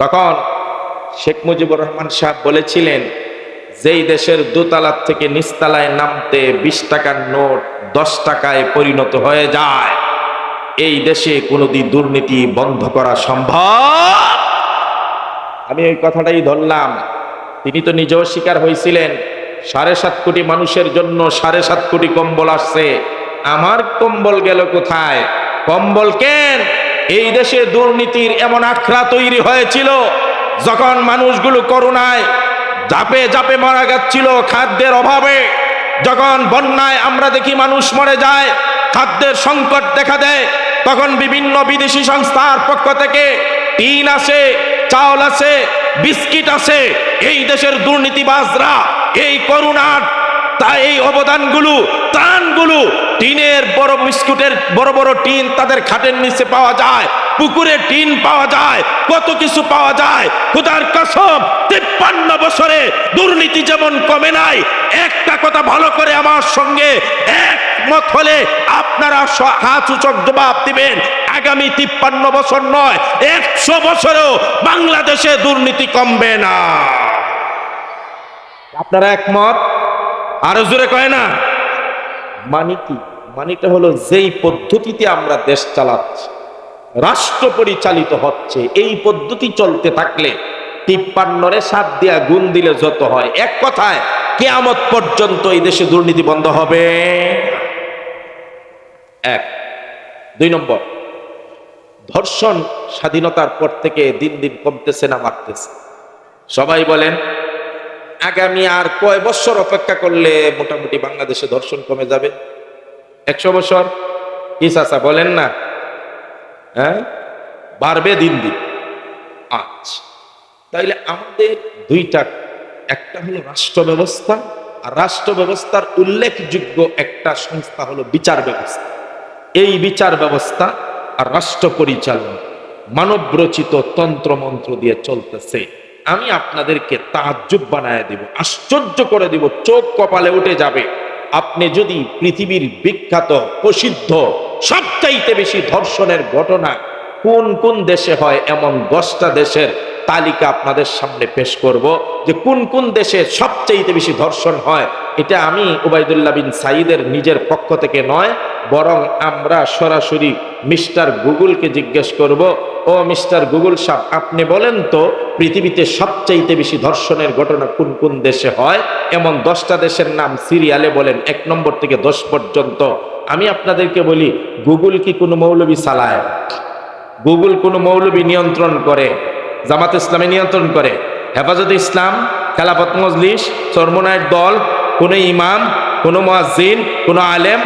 তখন শেখ মুজিবুর রহমান সাহেব বলেছিলেন, যেই দেশের দোতলার থেকে নিস্তালায় নামতে বিশ টাকার নোট দশ টাকায় পরিণত হয়ে যায়, এই দেশে কোনোদিন দুর্নীতি বন্ধ করা সম্ভব? আমি ওই কথাটাই ধরলাম। তিনি তো নিজেও শিকার হয়েছিলেন, সাড়ে সাত কোটি মানুষের জন্য সাড়ে সাত কোটি কম্বল আসছে। আমার কম্বল গেল কোথায়? কম্বল কেন? এই দেশে দুর্নীতির এমন আখড়া তৈরি হয়েছিল, যখন মানুষগুলো করুণায় জাপে জাপে মারা যাচ্ছিল খাদ্যের অভাবে, যখন বন্যায় আমরা দেখি মানুষ মরে যায়, খাদ্যের সংকট দেখা দেয়, তখন বিভিন্ন বিদেশি সংস্থার পক্ষ থেকে টিন আসে, চাউল আছে বিস্কিট আছে এই দেশের দুর্নীতিবাজরা এই করুণার তা এই অবদানগুলো, ত্রাণগুলো টিনের বড় বিস্কুটের, বড় বড় টিন তাদের খাটের নিচে পাওয়া যায় পুকুরে টিন পাওয়া যায়, কত কিছু পাওয়া যায়। খুদার কসম, তিপ্পান্ন বছরে দুর্নীতি যেমন কমে নাই, একটা কথা ভালো করে আমার সঙ্গে একমত হলে আপনারা হাত সূচক জবাব দিবেন, আগামী তিপ্পান্ন বছর নয়, একশো বছরেও বাংলাদেশে দুর্নীতি কমবে না। আপনারা একমত? আরও জোরে কয় না। মানে কি? মানিটা হলো যেই পদ্ধতিতে আমরা দেশ চালাচ্ছি, রাষ্ট্র পরিচালিত হচ্ছে, এই পদ্ধতি চলতে থাকলে তিপ্পান্নরে সাত দিয়া গুণ দিলে যত হয়। এক কথায়, কেয়ামত পর্যন্ত এই দেশে দুর্নীতি বন্ধ হবে। এক। দুই নম্বর, ধর্ষণ স্বাধীনতার পর থেকে দিন দিন কমতেছে না, বাড়তেছে। সবাই বলেন আগামী আর কয় বছর অপেক্ষা করলে মোটামুটি বাংলাদেশে ধর্ষণ কমে যাবে? একশো বছর? কি চাচা, বলেন না। হ্যাঁ? বাড়বে দিন দিন। আচ্ছা। তাইলে আমাদের দুইটা, একটা হলো রাষ্ট্র ব্যবস্থা আর রাষ্ট্র ব্যবস্থার উল্লেখযোগ্য একটা সংস্থা হলো বিচার ব্যবস্থা। এই বিচার ব্যবস্থা আর রাষ্ট্র পরিচালনা মানবরচিত তন্ত্র মন্ত্র দিয়ে চলতেছে। আমি আপনাদেরকে তাজ্জুব বানায় দিব, আশ্চর্য করে দিব, চোখ কপালে উঠে যাবে। আপনি যদি পৃথিবীর বিখ্যাত, প্রসিদ্ধ, সবচাইতে বেশি ধর্ষণের ঘটনা কোন কোন দেশে হয়, এমন দশটা দেশের তালিকা আপনাদের সামনে পেশ করব যে কোন কোন দেশে সবচাইতে বেশি ধর্ষণ হয়। এটা আমি উবাইদুল্লাহ বিন সাইদের নিজের পক্ষ থেকে নয়, বরং আমরা সরাসরি মিস্টার গুগলকে জিজ্ঞেস করব, ও মিস্টার গুগল সাহেব, আপনি বলেন তো পৃথিবীতে সবচাইতে বেশি ধর্ষণের ঘটনা কোন কোন দেশে হয়? এমন দশটা দেশের নাম সিরিয়ালে বলেন, এক নম্বর থেকে দশ পর্যন্ত। আমি আপনাদেরকে বলি, গুগল কি কোনো মৌলবী চালায়? গুগল কোনো মৌলবী নিয়ন্ত্রণ করে? জামাত ইসলামে নিয়ন্ত্রণ করে। হেফাজত ইসলাম, খেলাফত মজলিস, চরমনায়ের দল, কোনো ইমাম, কোনো মুয়াজ্জিন, কোনো আলেম,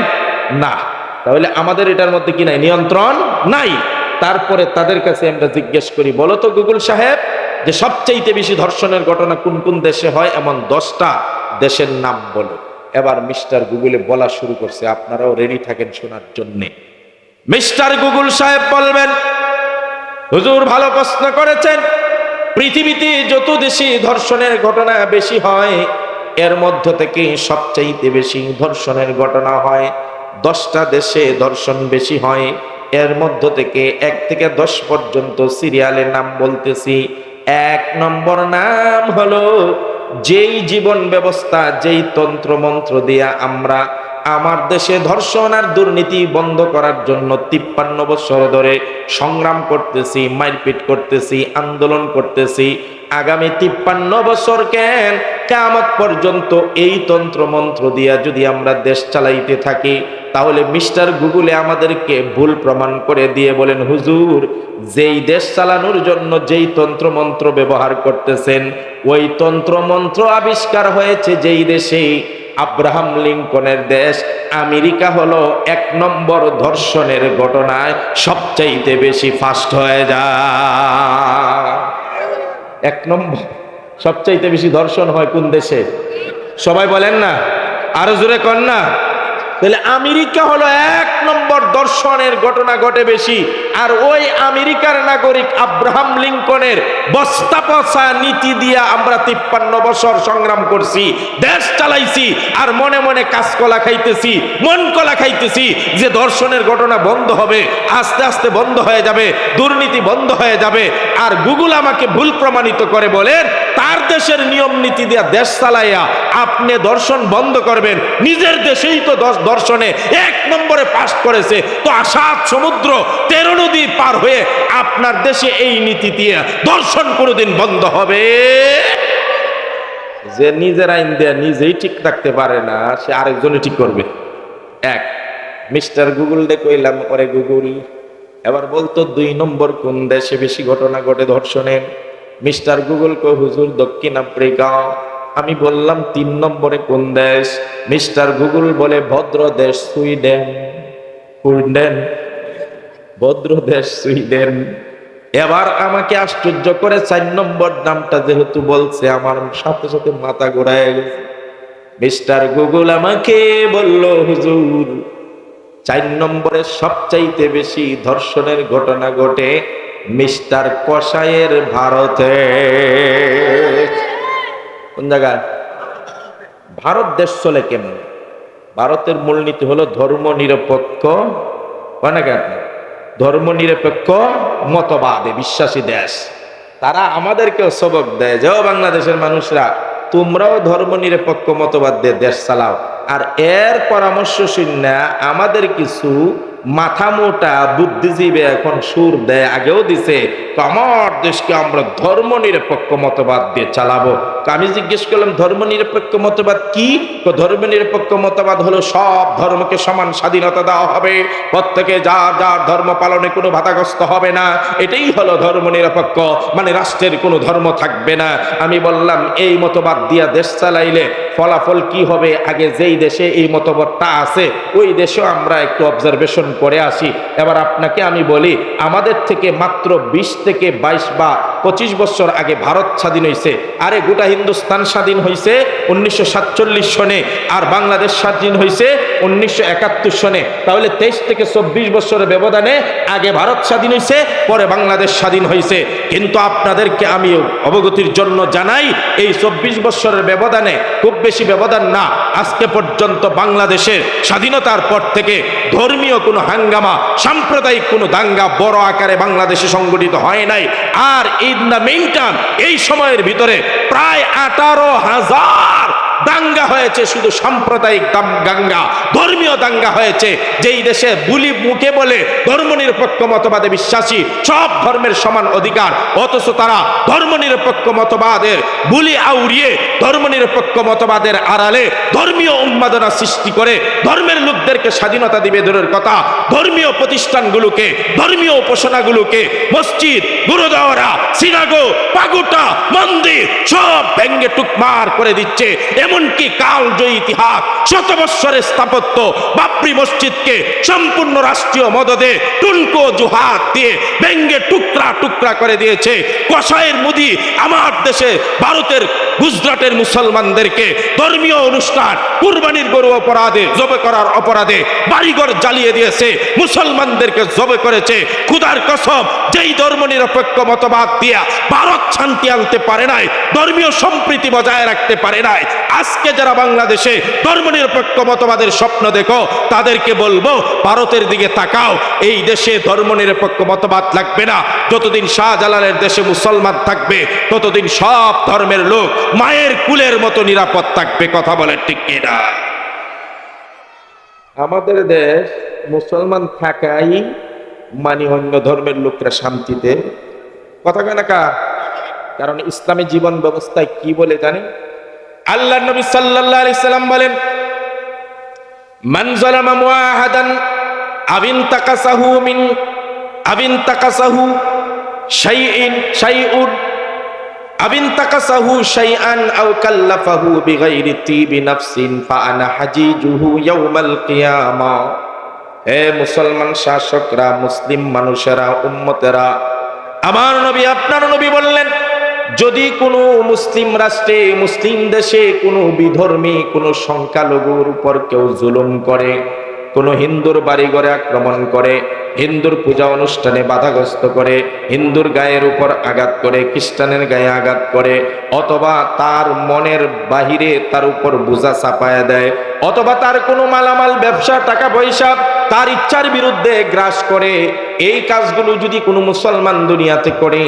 না। তাহলে আমাদের এটার মধ্যে কি নাই? নিয়ন্ত্রণ নাই। তারপরে তাদের কাছে আমরা জিজ্ঞেস করি, বলো তো গুগল সাহেব, যে সবচাইতে বেশি ধর্ষণের ঘটনা কোন কোন দেশে হয়? এমন দশটা দেশের নাম বলো। এবার মিস্টার গুগলে বলা শুরু করছে, আপনারাও রেডি থাকেন শোনার জন্যে। মিস্টার গুগল সাহেব বলবেন হুজুর ভালো প্রশ্ন করেছেন, পৃথিবীতে যত দেশে ধর্ষণের ঘটনা বেশি হয়, এর মধ্য থেকে সবচাইতে বেশি ধর্ষণের ঘটনা হয়। দশটা দেশে ধর্ষণ বেশি হয়, এর মধ্য থেকে এক থেকে দশ পর্যন্ত সিরিয়ালের নাম বলতেছি। এক নম্বর নাম হলো, যেই জীবন ব্যবস্থা, যেই তন্ত্র মন্ত্র দিয়া আমরা আমার দেশে ধর্ষণ আর দুর্নীতি বন্ধ করার জন্য তিপ্পান্ন বছর ধরে সংগ্রাম করতেছি, মারপিট করতেছি, আন্দোলন করতেছি। আগামী তিপ্পান্ন বছর কেন? কেমত পর্যন্ত এই তন্ত্র মন্ত্র দিয়া যদি আমরা দেশ চালাইতে থাকি, তাহলে মিস্টার গুগলে আমাদেরকে ভুল প্রমাণ করে দিয়ে বলেন, হুজুর, যেই দেশ চালানোর জন্য যেই তন্ত্র মন্ত্র ব্যবহার করতেছেন, ওই তন্ত্র মন্ত্র আবিষ্কার হয়েছে যেই দেশে আব্রাহাম লিঙ্কনের দেশ আমেরিকা হলো এক নম্বর ধর্ষণের ঘটনায় সবচাইতে বেশি ফাস্ট হয়ে যা এক নম্বর, সবচাইতে বেশি ধর্ষণ হয় কোন দেশে? সবাই বলেন না? আরও জোরে কর না? তাহলে আমেরিকা হলো এক নম্বর দর্শনের ঘটনা ঘটে বেশি। আর ওই আমেরিকার নাগরিক আব্রাহাম লিঙ্কনের বস্তা পচা নীতি দিয়ে আমরা তিপ্পান্ন বছর সংগ্রাম করছি, দেশ চালাইছি, আর মনে মনে কাঁচকলা খাইতেছি, মন কলা খাইতেছি যে দর্শনের ঘটনা বন্ধ হবে, আস্তে আস্তে বন্ধ হয়ে যাবে, দুর্নীতি বন্ধ হয়ে যাবে, আর গুগল আমাকে ভুল প্রমাণিত করে বলেন তার দেশের নিয়ম নীতি দিয়া দেশ চালাইয়া আপনি দর্শন বন্ধ করবেন, নিজের দেশেই তো দর্শনে এক নম্বরে পাশ করেছে তো আসাদ সমুদ্র তেরো নদী পার হয়ে আপনার দেশে এই নীতি দিয়ে দর্শন কোনোদিন বন্ধ হবে? যে নিজের আইন দেয়া নিজেই ঠিক থাকতে পারে না, সে আরেকজনে ঠিক করবে। এক, মিস্টার গুগল ডে কইলাম পরে গুগল, এবার বলতো দুই নম্বর কোন দেশে বেশি ঘটনা ঘটে ধর্ষণের? মিস্টার গুগল কো হুজুর, দক্ষিণ আফ্রিকা। আমি বললাম, তিন নম্বরে কোন দেশ? মিস্টার গুগল বলে, ভদ্র দেশ সুইডেন। সুইডেন ভদ্র দেশ সুইডেন। এবার আমাকে আশ্চর্য করে চার নম্বর নামটা যেহেতু বলছে, আমার সাথে সাথে মাথা ঘোরায় গেছে। মিস্টার গুগল আমাকে বলল, হুজুর, চার নম্বরে সবচাইতে বেশি ধর্ষণের ঘটনা ঘটে মিস্টার কসাইয়ের ভারতে। কোন জায়গায়? ভারত দেশ চলে কেমন? ভারতের মূলনীতি হলো ধর্ম নিরপেক্ষ। অনেক ধর্ম নিরপেক্ষ মতবাদে বিশ্বাসী দেশ। তারা আমাদেরকেও সবক দেয়। যে বাংলাদেশের মানুষরা, তোমরাও ধর্ম নিরপেক্ষ মতবাদ দিয়ে দেশ চালাও। আর এর পরামর্শ শুনে আমাদের কিছু মাথা মোটা বুদ্ধিজীবী এখন সুর দেয়, আগেও দিছে আমার দেশকে আমরা ধর্ম নিরপেক্ষ মতবাদ দিয়ে চালাবো। আমি জিজ্ঞেস করলাম, ধর্ম নিরপেক্ষ মতবাদ কি? ধর্ম নিরপেক্ষ মতবাদ হলো সব ধর্মকে সমান স্বাধীনতা দেওয়া হবে। প্রত্যেকে যার যার ধর্ম পালনে কোনো বাধাগ্রস্ত হবে না। এটাই হলো ধর্ম নিরপেক্ষ মানে রাষ্ট্রের কোনো ধর্ম থাকবে না। আমি বললাম, এই মতবাদ দিয়া দেশ চালাইলে ফলাফল কি হবে? আগে যেই দেশে এই মতবাদটা আছে, ওই দেশেও আমরা একটু অবজারভেশন করে আসি। এবার আপনাকে আমি বলি, আমাদের থেকে মাত্র বিশ থেকে বাইশ বা পঁচিশ বছর আগে ভারত স্বাধীন হয়েছে আরে গোটা হিন্দুস্তান স্বাধীন হয়েছে উনিশশো সাতচল্লিশ সনে আর বাংলাদেশ স্বাধীন হয়েছে উনিশশো একাত্তর সনে। তাহলে তেইশ থেকে চব্বিশ বছরের ব্যবধানে আগে ভারত স্বাধীন হয়েছে পরে বাংলাদেশ স্বাধীন হয়েছে কিন্তু আপনাদেরকে আমি অবগতির জন্য জানাই, এই চব্বিশ বছরের ব্যবধানে খুব বেশি ব্যবধান না, আজকে পর্যন্ত বাংলাদেশের স্বাধীনতার পর থেকে ধর্মীয় কোনো হাঙ্গামা, সাম্প্রদায়িক কোনো দাঙ্গা বড় আকারে বাংলাদেশে সংগঠিত হয় নাই। আর ইন দ্য মেইন টার্ম এই সময়ের ভিতরে প্রায় আঠারো হাজার। দাঙ্গা হয়েছে, শুধু সাম্প্রদায়িক দাঙ্গা ধর্মীয় দাঙ্গা হয়েছে। যেই দেশে বুলি মুখে বলে ধর্মনিরপেক্ষ মতবাদে বিশ্বাসী, সব ধর্মের সমান অধিকার। অথচ তারা ধর্মনিরপেক্ষ মতবাদের বুলি আউড়িয়ে ধর্মনিরপেক্ষ মতবাদের আড়ালে ধর্মীয় উন্মাদনা সৃষ্টি করে ধর্মের লোকদেরকে স্বাধীনতা দিবে দূরের কথা। ধর্মীয় প্রতিষ্ঠানগুলোকে, ধর্মীয় উপাসনাগুলোকে, মসজিদ, গুরুদ্বারা, সিনাগো, পাগুটা, মন্দির, সব ভেঙ্গে টুকমার করে দিচ্ছে। এমনকি কালজয়ী ইতিহাস শত বৎসরের স্থাপত্য বাপরি মসজিদকে সম্পূর্ণ রাষ্ট্রীয় মদদে টুনকো জুহাত দিয়ে ব্যঙ্গে টুকরা টুকরা করে দিয়েছে। কষায়ের মুদি আমার দেশে ভারতের গুজরাটের মুসলমানদেরকে ধর্মীয় অনুষ্ঠান, কুরবানির গরু অপরাধে, জবে করার অপরাধে বাড়িঘর জ্বালিয়ে দিয়েছে, মুসলমানদেরকে জবে করেছে। খুদার কসম, যেই ধর্ম নিরপেক্ষ মতবাদ দিয়া ভারত শান্তি আনতে পারে নাই, ধর্মীয় সম্প্রীতি বজায় রাখতে পারে নাই, আজকে যারা বাংলাদেশে ধর্ম নিরপেক্ষ মতবাদের স্বপ্ন দেখো, তাদেরকে বলব, ভারতের দিকে তাকাও, এই দেশে ধর্ম নিরপেক্ষ মতবাদ লাগবে না। যতদিন শাহজালালের দেশে মুসলমান থাকবে, ততদিন সব ধর্মের লোক মায়ের কুলের মতো নিরাপদ থাকবে কথা বলে ঠিক কিনা? আমাদের দেশ মুসলমান থাকাই মানি অন্য ধর্মের লোকরা শান্তিতে। কথা কেন কা? কারণ ইসলামী জীবন ব্যবস্থায় কি বলে জানি আল্লাহ নবী সাল্লাল্লাহু আলাইহি সাল্লাম বলেন মান যালামা মুআহাদান আবিন তাকাসাহু মিন আবিন তাকাসাহু শাইইন শাইউন আবিন তাকাসাহু কাল্লাফাহু মুসলমান শাসকরা, মুসলিম মানুষেরা আমার নবী বললেন, যদি কোনো মুসলিম রাষ্ট্রে, মুসলিম দেশে কোনো বিধর্মী, কোনো সংখ্যালঘুর উপর কেউ জুলুম করে, কোনো হিন্দুর বাড়িঘরে আক্রমণ করে হিন্দুর পূজা অনুষ্ঠানে বাধাগ্রস্ত করে, হিন্দুর গায়ের উপর আঘাত করে, খ্রিস্টানের গায়ে আঘাত করে, অথবা তার মনের বাহিরে তার উপর বোঝা চাপায়া দেয়, অথবা তার কোনো মালামাল, ব্যবসা টাকা পয়সা তার ইচ্ছার বিরুদ্ধে গ্রাস করে, এই কাজগুলো যদি কোনো মুসলমান দুনিয়াতে করে,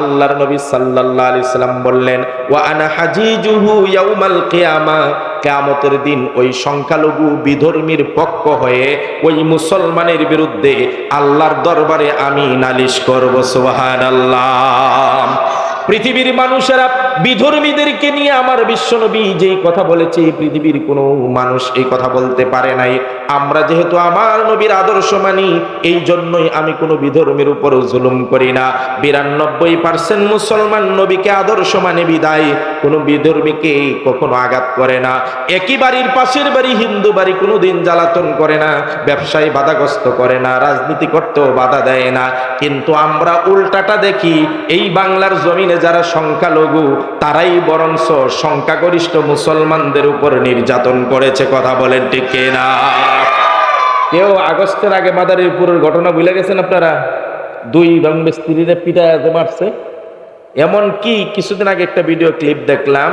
আল্লাহর নবী সাল্লাল্লাহু আলাইহি সাল্লাম বললেন, ওয়া আনা হাজিজুহু ইয়াউমাল কিয়ামা কিয়ামতের দিন ওই সংখ্যালঘু বিধর্মীর পক্ষ হয়ে ওই মুসলমানের বিরুদ্ধে আল্লাহর দরবারে আমি নালিশ করব সুবহানাল্লাহ। পৃথিবীর মানুষেরা বিধর্মীদেরকে নিয়ে আমার বিশ্বনবী যেই কথা বলেছে, পৃথিবীর কোনো মানুষ এই কথা বলতে পারে নাই। আমরা যেহেতু আমার নবীর আদর্শ মানি এই জন্যই আমি কোনো বিধর্মীর উপর জুলুম করি না। বিরানব্বই পার্সেন্ট মুসলমান নবীকে আদর্শ মানে বিদায়, কোনো বিধর্মীকে কখনো আঘাত করে না। একই বাড়ির পাশের বাড়ি, হিন্দু বাড়ি কোনো দিন জ্বালাতন করে না, ব্যবসায় বাধাগ্রস্ত করে না, রাজনীতি করতেও বাধা দেয় না। কিন্তু আমরা উল্টাটা দেখি, এই বাংলার জমিনে যারা সংখ্যালঘু, তারাই বরঞ্চ সংখ্যাগরিষ্ঠ মুসলমানদের উপর নির্যাতন করেছে, কথা বলেন ঠিক না কেউ আগস্টের আগে মাদারীপুরের ঘটনা ভুলে গেছেন আপনারা? দুই রঙের স্ত্রীরে পিটাতে মারছে। এমন কি কিছুদিন আগে একটা ভিডিও ক্লিপ দেখলাম,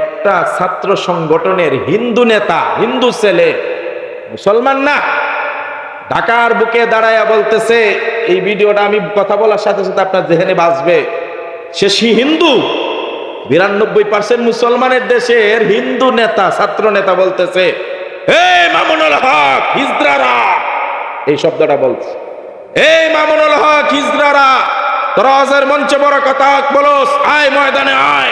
একটা ছাত্র সংগঠনের হিন্দু নেতা, হিন্দু ছেলে, মুসলমান না, ঢাকার বুকে দাঁড়ায়া বলতেছে, এই ভিডিওটা আমি কথা বলার সাথে সাথে আপনার যেখানে বাঁচবে সে হিন্দু। বিরানব্বই পার্সেন্ট মুসলমানের দেশের হিন্দু নেতা, ছাত্র নেতা বলতেছে, হে মামুনুল হক, হিজরারা! এই শব্দটা বলছে হে মামুনুল হক, হিজরারা! তোরা অজের মঞ্চে বড় কথা বলস। আয় ময়দানে, আয়।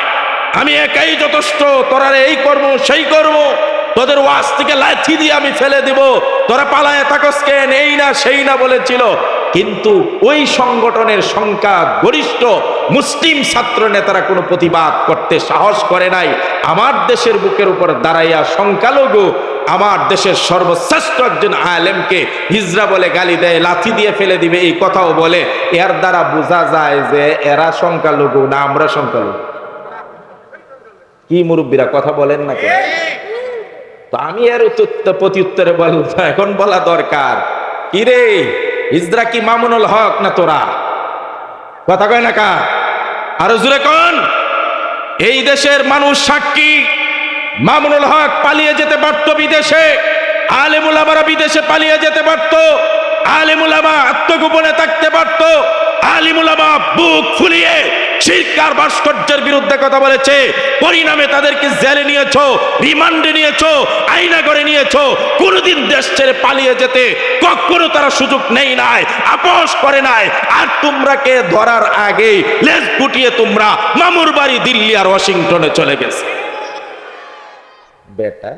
আমি একাই যথেষ্ট, তোরা এই কর্ম সেই কর্ম তোদের ওয়াজ থেকে লাথি দিয়ে আমি ফেলে দিব। তোরা পালায় থাকস কেন এই না, সেই না বলেছিল। কিন্তু ওই সংগঠনের সংখ্যা গরিষ্ঠ। মুসলিম ছাত্র নেতারা কোনো প্রতিবাদ করতে সাহস করে নাই। আমার দেশের বুকের উপর দাঁড়াইয়া সংখ্যালঘু, আমার দেশের সর্বশ্রেষ্ঠ একজন আলেমকে হিজরা বলে গালি দেয়, লাথি দিয়ে ফেলে দিবে, এই কথাও বলে। এর দ্বারা বোঝা যায় যে এরা সংখ্যালঘু না, আমরা সংখ্যালঘু। কি মুরব্বীরা, কথা বলেন না কেন? তো আমি এর উত্তর প্রতি উত্তরে বল এখন বলা দরকার। কি রে হিজরা কি মামুনুল হক না তোরা? কথা কয় না কা? আরও জুড়ে কন। এই দেশের মানুষ সাক্ষী। মামুনুল হক পালিয়ে যেতে পারত বিদেশে। আলিমুল আবারা বিদেশে পালিয়ে যেতে পারত। আলিমুল আবা আত্মগোপনে থাকতে পারত। আলিমুল আবা বুক ফুলিয়ে শিরকার ভাস্কর্যের বিরুদ্ধে কথা বলেছে। পরিণামে তাদেরকে জেলে নিয়েছো, রিমান্ডে নিয়েছো আইনা করে নিয়েছো দেশ ছেড়ে পালিয়ে যেতে কখনো তারা সুযোগ নেই নাই, আপোষ করে নাই। আর তোমরাকে ধরার আগে লেজ গুটিয়ে তোমরা মামুর বাড়ি দিল্লি আর ওয়াশিংটনে চলে গেছে। বেটা।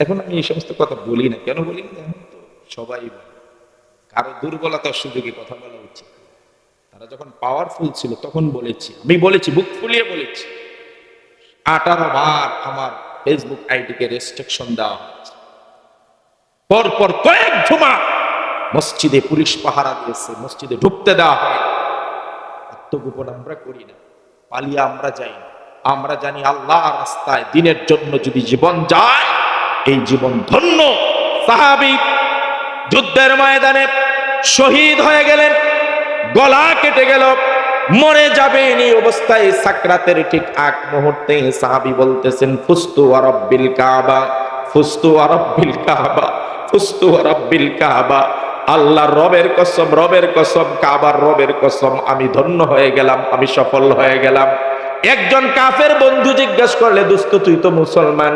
এখন আমি এই সমস্ত কথা বলি না, কেন বলি না? সবাই বলে। কারও দুর্বলতার সুযোগে কথা বলা উচিত তারা যখন পাওয়ারফুল ছিল তখন বলেছি, আমি বলেছি, বুক ফুলিয়ে বলেছি। আঠারো বার আমার ফেসবুক আইডিকে রেস্ট্রিকশন দেওয়া হয়েছে। পরপর কয়েক ঝুমা মসজিদে পুলিশ পাহারা দিয়েছে, মসজিদে ঢুকতে দেওয়া হয়। আত্মগোপন আমরা করি না, পালিয়ে আমরা যাই না। আমরা জানি আল্লাহ রাস্তায় দিনের জন্য যদি জীবন যায়, এই জীবন ধন্য। সাহাবি যুদ্ধের ময়দানে শহীদ হয়ে গেলেন, গলা কেটে গেল, মরে যাবে এই অবস্থায় সাকরাতের ঠিক আগ মুহূর্তে সাহাবি বলতেছেন, ফুস্তু আরব্বিল কাবা, ফুস্তু আরব্বিল কাবা, ফুস্তু আরব্বিল কাবা। আল্লাহ রবের কসম রবের কসম, কাবার রবের কসম, আমি ধন্য হয়ে গেলাম, আমি সফল হয়ে গেলাম। একজন কাফের বন্ধু জিজ্ঞেস করলে, দুস্থ তুই তো মুসলমান?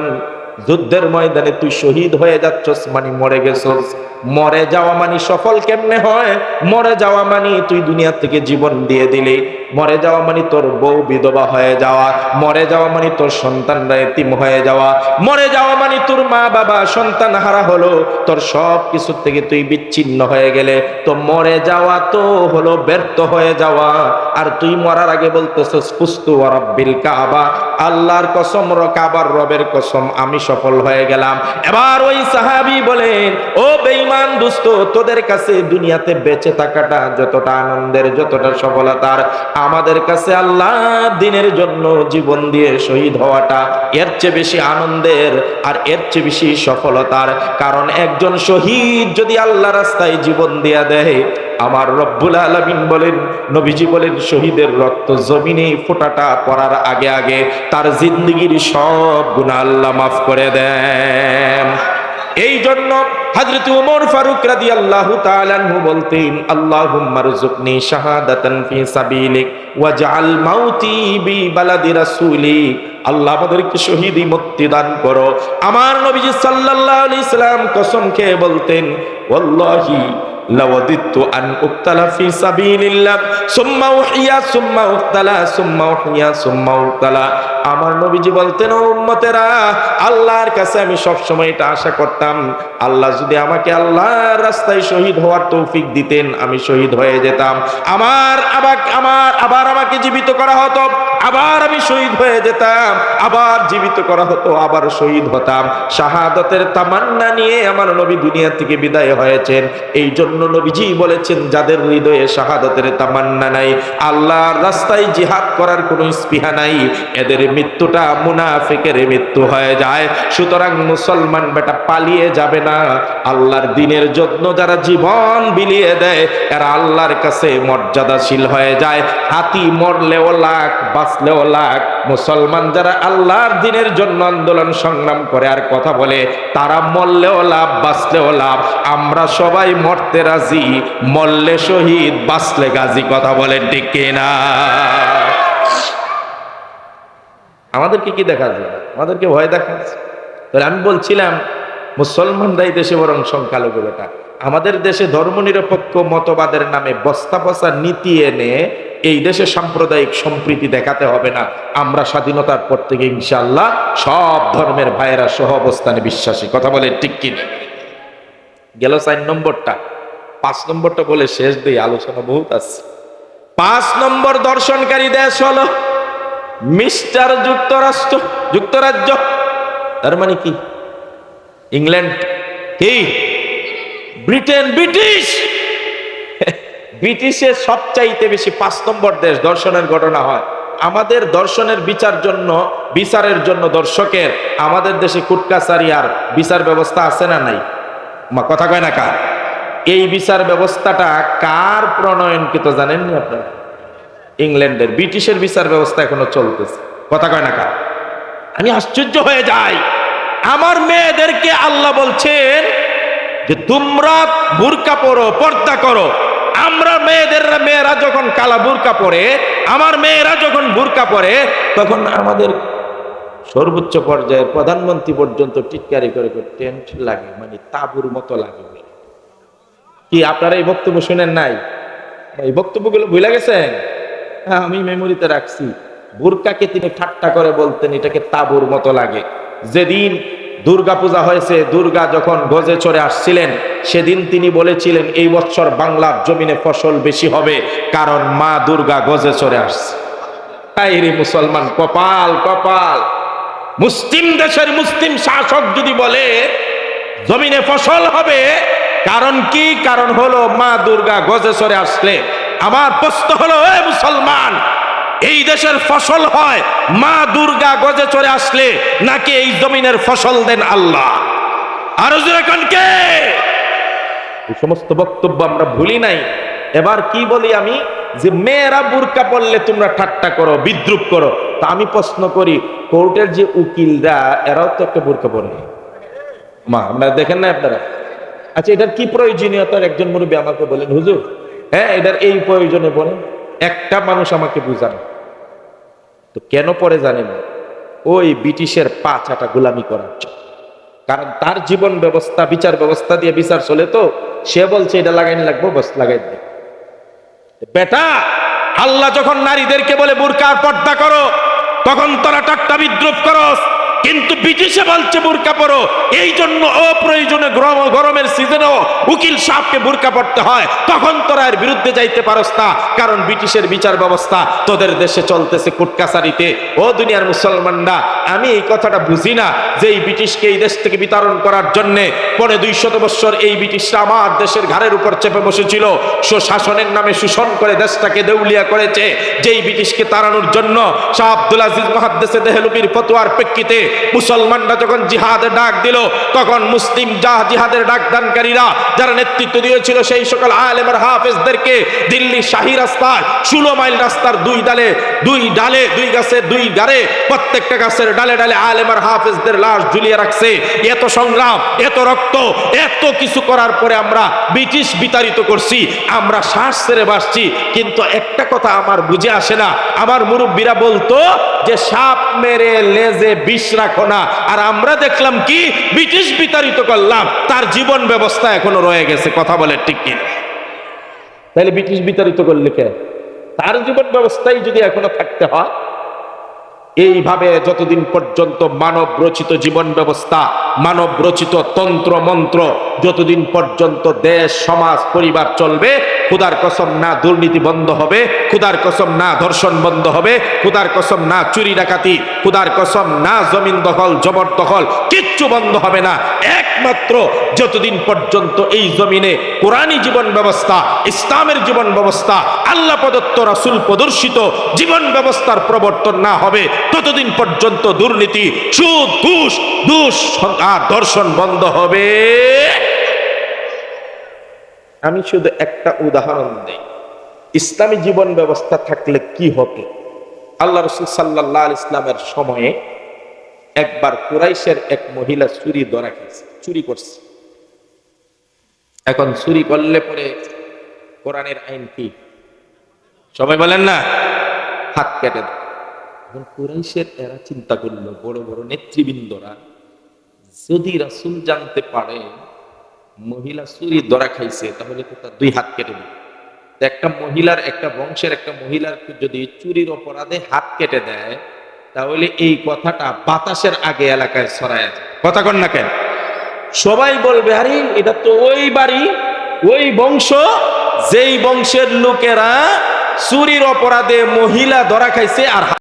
যুদ্ধের ময়দানে তুই শহীদ হয়ে যাচ্ছস মানে মরে গেছস। মরে যাওয়া মানে সফল কেমনে হয়? মরে যাওয়া মানে তুই দুনিয়া থেকে জীবন দিয়ে দিলি। মরে যাওয়া মানে তোর বউ বিধবা হয়ে যাওয়া। মরে যাওয়া মানে তোর সন্তানরা এতিম হয়ে যাওয়া। মরে যাওয়া মানে তোর মা বাবা সন্তান হারা হলো। তোর সব কিছুর থেকে তুই বিচ্ছিন্ন হয়ে গেলে। তো মরে যাওয়া তো হলো ব্যর্থ হয়ে যাওয়া। আর তুই মরার আগে বলতেছিস পুস্তু রব্বিল কাবা। আল্লাহর কসম র, কাবার রবের কসম, আমি সফল হয়ে গেলাম। এবার ওই সাহাবি বলেন, ও বেঈমান দুস্ত, তোদের কাছে দুনিয়াতে বেঁচে থাকাটা যতটা আনন্দের, যতটা সফলতার, আমাদের কাছে আল্লাহ দিনের জন্য জীবন দিয়ে শহীদ হওয়াটা এর চেয়ে বেশি আনন্দের আর এর চেয়ে বেশি সফলতার। কারণ একজন শহীদ যদি আল্লাহ রাস্তায় জীবন দিয়া দেয়, আমার রব্বুল আলমিন বলেন, নবীজি বলেন, শহীদের রক্ত জমিনে ফোটাটা পড়ার আগে আগে তার জিন্দগির সব গুণা আল্লাহ মাফ করে দেন। এই জন্য হযরত ওমর ফারুক রাদিয়াল্লাহু তাআলা আনহু বলতেন, আল্লাহুম্মা রযুকনি শাহাদাতান ফি সাবিলিক ওয়াজআল মাউতি বি বালাদি রাসূলিক আল্লাহ আমাদেরকে শহীদি মুক্তি দান করো। আমার নবীজি সাল্লাল্লাহু আলাইহি সাল্লাম কসম খেয়ে বলতেন, ওয়াল্লাহি لوددت أن أقتل في سبيل الله ثم أحيا ثم أقتل ثم أحيا ثم أقتل আমার নবীজি বলতেন ও উম্মতেরা আল্লাহর কাছে আমি সব সময় এটা আশা করতাম আল্লাহ যদি আমাকে আল্লাহর রাস্তায় শহীদ হওয়ার তৌফিক দিতেন আমি শহীদ হয়ে যেতাম আমার আবার আমার আবার আমাকে জীবিত করা হতো আবার আমি শহীদ হয়ে যেতাম আবার জীবিত করা হতো আবার শহীদ হতাম শাহাদতের তামান্না নিয়ে আমার নবী দুনিয়া থেকে বিদায় হয়েছেন এই জন্য নবীজি বলেছেন, যাদের হৃদয়ে শাহাদতের তামান্না নাই, আল্লাহর রাস্তায় জিহাদ করার কোনো স্পৃহা নাই, এদের মৃত্যুটা মুনাফিকের মৃত্যু হয়ে যায়। সুতরাং মুসলমান বেটা পালিয়ে যাবে না। আল্লাহর দিনের জন্য যারা জীবন বিলিয়ে দেয়, এরা আল্লাহর কাছে মর্যাদাশীল হয়ে যায়। হাতি মরলেও লাখ, বাঁচলেও লাখ। মুসলমান যারা আল্লাহর দিনের জন্য আন্দোলন সংগ্রাম করে আর কথা বলে, তারা মরলেও লাভ, বাঁচলেও লাভ। আমরা সবাই মরতে রাজি, মরলে শহীদ, বাঁচলে গাজী, কথা বলেন ঠিক কিনা? আমাদেরকে কি দেখা যায়? আমাদেরকে ভয় দেখাচ্ছে তাহলে আমি বলছিলাম, মুসলমানরাই দেশে বরং সংখ্যালঘু বেটা। আমাদের দেশে ধর্মনিরপেক্ষ মতবাদের নামে বস্তা বস্তা নীতি এনে এই দেশে সাম্প্রদায়িক সম্প্রীতি দেখাতে হবে না। আমরা স্বাধীনতার পর থেকে ইনশাল্লাহ সব ধর্মের ভাইয়েরা সহ অবস্থানে বিশ্বাসী। কথা বলে ঠিক কিনা? গেল চার নম্বরটা। পাঁচ নম্বরটা বলে শেষ দিই, আলোচনা বহুত আছে। পাঁচ নম্বর দর্শনকারী দেশ হলো মিস্টার যুক্তরাষ্ট্র, যুক্তরাজ্য। তার মানে কি? ইংল্যান্ড। কি? Britain, British. ব্রিটিশের সবচাইতে বেশি পাঁচ নম্বর দেশ দর্শনের ঘটনা হয়। আমাদের দর্শনের বিচার জন্য, বিচারের জন্য দর্শকের। আমাদের দেশে কুটকাচারি আর বিচার ব্যবস্থা আছে না নাই? কথা কয় না কার? এই বিচার ব্যবস্থাটা কার প্রণয়নকৃত জানেননি আপনারা? ইংল্যান্ডের ব্রিটিশের বিচার ব্যবস্থা এখনও চলতেছে। কথা কয় না কার? আমি আশ্চর্য হয়ে যাই। আমার মেয়েদেরকে আল্লাহ বলছেন যে, তোমরা বুরকা পরো, পর্দা করো। আমরা মেয়েদের মেয়েরা যখন কালা বুরকা পরে, আমার মেয়েরা যখন বুরকা পরে, তখন আমাদের সর্বোচ্চ পর্যায়ে প্রধানমন্ত্রী পর্যন্ত টিটকারি করে করে টেন্ট লাগে মানে তাবুর মতো লাগে। কি আপনারা এই বক্তব্য শুনেন নাই? এই বক্তব্যগুলো ভুলে গেছেন? হ্যাঁ আমি মেমোরিতে রাখছি। বুরকাকে তিনি ঠাট্টা করে বলতেন, এটাকে তাবুর মতো লাগে। যেদিন দুর্গা পূজা হয়েছে, দুর্গা যখন গজে চড়ে আসছিলেন, সেদিন তিনি বলেছিলেন, এই বছর বাংলার জমিনে ফসল বেশি হবে, কারণ মা দুর্গা গজে চড়ে আসছে। তাই রে মুসলমান, কপাল কপাল। মুসলিম দেশের মুসলিম শাসক যদি বলে, জমিনে ফসল হবে কারণ কি? কারণ হলো মা দুর্গা গজে চড়ে আসলে। আমার প্রশ্ন হলো এ মুসলমান, এই দেশের ফসল হয় মা দুর্গা গজে চড়ে আসলে নাকি এই জমিনের ফসল দেন আল্লাহ? আরও কে? সমস্ত বক্তব্য আমরা ভুলি নাই। এবার কি বলি আমি? যে মেয়েরা বুরকা পড়লে তোমরা ঠাট্টা করো, বিদ্রুপ করো। তা আমি প্রশ্ন করি, কোর্টের যে উকিলরা, এরাও তো একটা বুরকা পড়ে। মা, আপনারা দেখেন না আপনারা? আচ্ছা এটার কি প্রয়োজনীয়তার একজন মুরব্বী আমাকে বলেন, হুজুর হ্যাঁ এটার এই প্রয়োজনে বলেন, একটা মানুষ আমাকে বুঝান। তো কেন পরে জানেন? ওই ব্রিটিশের পা চাটা গোলামি করার জন্য। কারণ তার জীবন ব্যবস্থা, বিচার ব্যবস্থা দিয়ে বিচার চলে তো, সে বলছে, এটা লাগাইনি লাগবো, বস, লাগাই দে। বেটা, আল্লাহ যখন নারীদেরকে বলে বুরকার পর্দা করো, তখন তারা টাট্টা বিদ্রুপ করস। কিন্তু ব্রিটিশে বলছে বুরকা পরো। এই জন্য অপ্রয়োজনে গরম- গরমের সিজনেও উকিল সাহেবকে বুরকা পড়তে হয়। তখন তোরা এর বিরুদ্ধে যাইতে পারস না, কারণ ব্রিটিশের বিচার ব্যবস্থা তোদের দেশে চলতেছে কুটকাসারিতে ও দুনিয়ার মুসলমানরা, আমি এই কথাটা বুঝি না যে এই ব্রিটিশকে এই দেশ থেকে বিতরণ করার জন্য পরে দুইশত বৎসর এই ব্রিটিশরা আমার দেশের ঘাড়ের উপর চেপে বসেছিল। সুশাসনের নামে শোষণ করে দেশটাকে দেউলিয়া করেছে। যেই ব্রিটিশকে তাড়ানোর জন্য শাহ আব্দুল আজিজ মহাদ্দেশে দেহলুবির ফতোয়ার প্রেক্ষিতে মুসলমানরা যখন জিহাদের ডাক দিল, তখন মুসলিম জাহ জিহাদের ডাকদানকারীরা যারা নেতৃত্ব দিয়েছিল সেই সকল আলেমের হাফেজদেরকে দিল্লি শাহী রাস্তায় ষোলো মাইল রাস্তার দুই ডালে দুই ডালে, দুই গাছের দুই গারে প্রত্যেকটা গাছের ডালে ডালে আলেমার হাফেজদের লাশ ঝুলিয়ে রাখছে। এত সংগ্রাম, এত রক্ত, এত কিছু করার পরে আমরা ব্রিটিশ বিতাড়িত করছি, আমরা শ্বাস ছেড়ে বাসছি কিন্তু একটা কথা আমার বুঝে আসে না। আমার মুরব্বীরা বলতো যে সাপ মেরে লেজে বিষ রাখো না। আর আমরা দেখলাম কি? ব্রিটিশ বিতাড়িত করলাম। তার জীবন ব্যবস্থা এখনও রয়ে গেছে। কথা বলে ঠিক কিনা তাহলে ব্রিটিশ বিতাড়িত করলে কে? তার জীবন ব্যবস্থাই যদি এখনও থাকতে হয় এইভাবে যতদিন পর্যন্ত মানব রচিত জীবন ব্যবস্থা মানব রচিত তন্ত্র, মন্ত্র, যতদিন পর্যন্ত দেশ, সমাজ, পরিবার চলবে খুদার কসম না দুর্নীতি বন্ধ হবে খুদার কসম না ধর্ষণ বন্ধ হবে খুদার কসম না চুরি ডাকাতি খুদার কসম না জমিন দখল জবরদখল কিচ্ছু বন্ধ হবে না। একমাত্র যতদিন পর্যন্ত এই জমিনে কোরআনী জীবন ব্যবস্থা, ইসলামের জীবন ব্যবস্থা, আল্লাহ প্রদত্ত রাসুল প্রদর্শিত জীবন ব্যবস্থার প্রবর্তন না হবে ততদিন পর্যন্ত দুর্নীতি, সুদ, ঘুষ, দুষ আর দর্শন বন্ধ হবে। আমি শুধু একটা উদাহরণ দেই। ইসলামী জীবন ব্যবস্থা থাকলে কি হতো? আল্লাহ রসুল সাল্লাহ ইসলামের সময়ে একবার কুরাইশের এক মহিলা চুরি ধরা খেয়েছে, চুরি করছে। এখন চুরি করলে পরে কোরআনের আইন কি? সবাই বলেন না? হাত কেটে দেয় এখন কুরাইশের এরা চিন্তা করল, বড় বড় নেতৃবৃন্দরা, যদি রাসুল জানতে পারে, মহিলা চুরি ধরা খাইছে, তাহলে তো তার দুই হাত কেটে দেবে। একটা মহিলার, একটা বংশের, একটা মহিলার যদি চুরির অপরাধে হাত কেটে দেয়, তাহলে এই কথাটা বাতাসের আগে এলাকায় ছড়ায় যায়। কথা কন না কেন? সবাই বলবে, আরে, এটা তো ওই বাড়ি, ওই বংশ, যেই বংশের লোকেরা চুরির অপরাধে মহিলা ধরা খাইছে আর